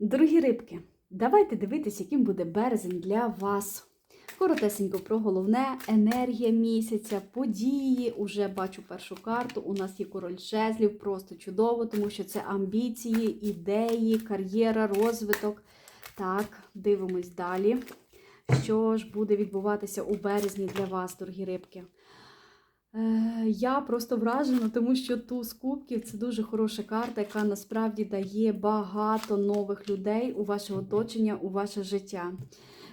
Дорогі рибки, давайте дивитись, яким буде березень для вас. Коротесенько про головне, енергія місяця, події. Уже бачу першу карту. У нас є король жезлів, просто чудово, тому що це амбіції, ідеї, кар'єра, розвиток. Так, дивимось далі. Що ж буде відбуватися у березні для вас, дорогі рибки? Я просто вражена, тому що туз кубків це дуже хороша карта, яка насправді дає багато нових людей у ваше оточення, у ваше життя.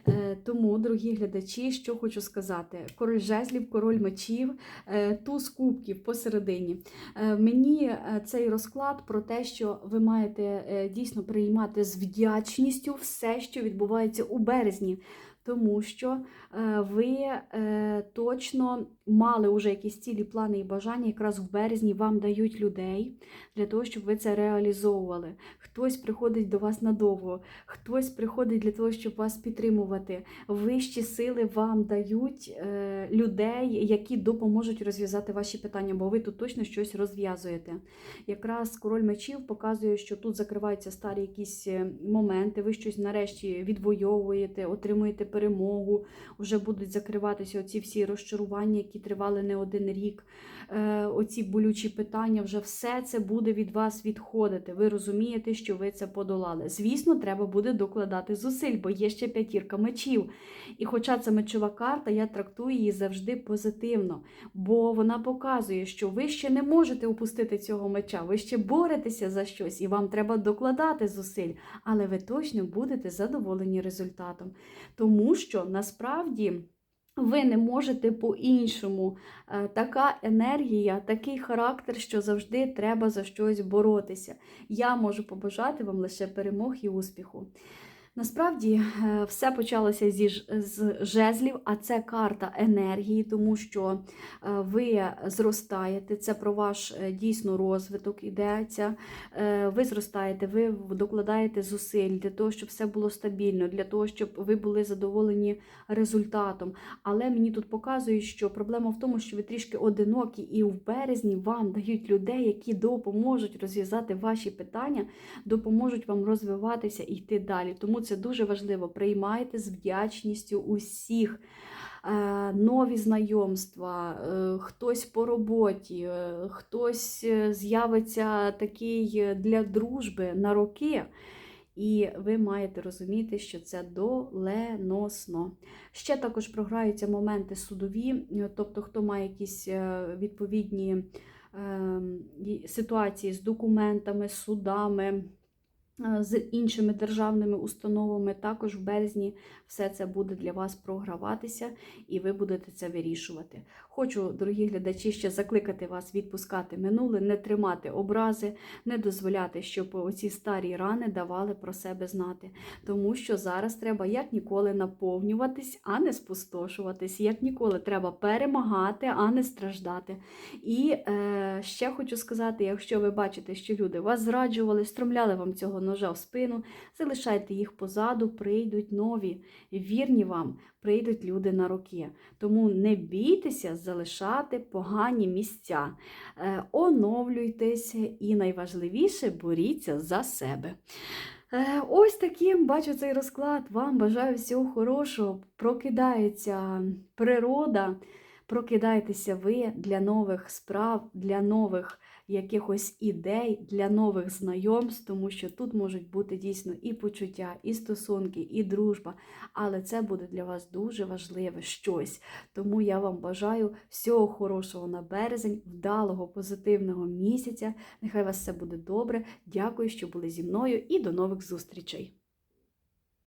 Е, Тому, дорогі глядачі, що хочу сказати: король жезлів, король мечів, е, туз кубків посередині. Е, Мені цей розклад про те, що ви маєте дійсно приймати з вдячністю все, що відбувається у березні. Тому що е, ви е, точно мали вже якісь цілі, плани і бажання, якраз в березні вам дають людей для того, щоб ви це реалізовували. Хтось приходить до вас надовго, хтось приходить для того, щоб вас підтримувати. Вищі сили вам дають е, людей, які допоможуть розв'язати ваші питання, бо ви тут точно щось розв'язуєте. Якраз король мечів показує, що тут закриваються старі якісь моменти, ви щось нарешті відвоюєте, отримуєте перемогу, вже будуть закриватися оці всі розчарування, які тривали не один рік. Е, Оці болючі питання, вже все це буде від вас відходити. Ви розумієте, що ви це подолали. Звісно, треба буде докладати зусиль, бо є ще п'ятірка мечів. І хоча це мечова карта, я трактую її завжди позитивно, бо вона показує, що ви ще не можете упустити цього меча, ви ще боретеся за щось, і вам треба докладати зусиль, але ви точно будете задоволені результатом. Тому що насправді. Ви не можете по-іншому. Е, Така енергія, такий характер, що завжди треба за щось боротися. Я можу побажати вам лише перемог і успіху. Насправді е, все почалося зі з жезлів, а це карта енергії, тому що е, ви зростаєте, це про ваш е, дійсно розвиток ідеться. Ви зростаєте, ви докладаєте зусиль для того, щоб все було стабільно, для того, щоб ви були задоволені результатом. Але мені тут показують, що проблема в тому, що ви трішки одинокі, і в березні вам дають людей, які допоможуть розв'язати ваші питання, допоможуть вам розвиватися і йти далі. Тому це дуже важливо. Приймайте з вдячністю усіх. Е, Нові знайомства, е, хтось по роботі, е, хтось з'явиться такий для дружби на роки. І ви маєте розуміти, що це доленосно. Ще також програються моменти судові, тобто, хто має якісь відповідні ем, ситуації з документами, судами. З іншими державними установами також в березні все це буде для вас програватися, і ви будете це вирішувати. Хочу, дорогі глядачі, ще закликати вас відпускати минуле, не тримати образи, не дозволяти, щоб оці старі рани давали про себе знати. Тому що зараз треба як ніколи наповнюватись, а не спустошуватись. Як ніколи треба перемагати, а не страждати. І е, ще хочу сказати: якщо ви бачите, що люди вас зраджували, стромляли вам цього ножа в спину, залишайте їх позаду, прийдуть нові, вірні вам, прийдуть люди на роки. Тому не бійтеся залишати погані місця, Е, оновлюйтеся і найважливіше боріться за себе. Е, Ось таким бачу цей розклад. Вам бажаю всього хорошого. Прокидається природа, прокидайтеся ви для нових справ, для нових якихось ідей, для нових знайомств, тому що тут можуть бути дійсно і почуття, і стосунки, і дружба. Але це буде для вас дуже важливе щось. Тому я вам бажаю всього хорошого на березень, вдалого, позитивного місяця. Нехай вас все буде добре. Дякую, що були зі мною, і до нових зустрічей!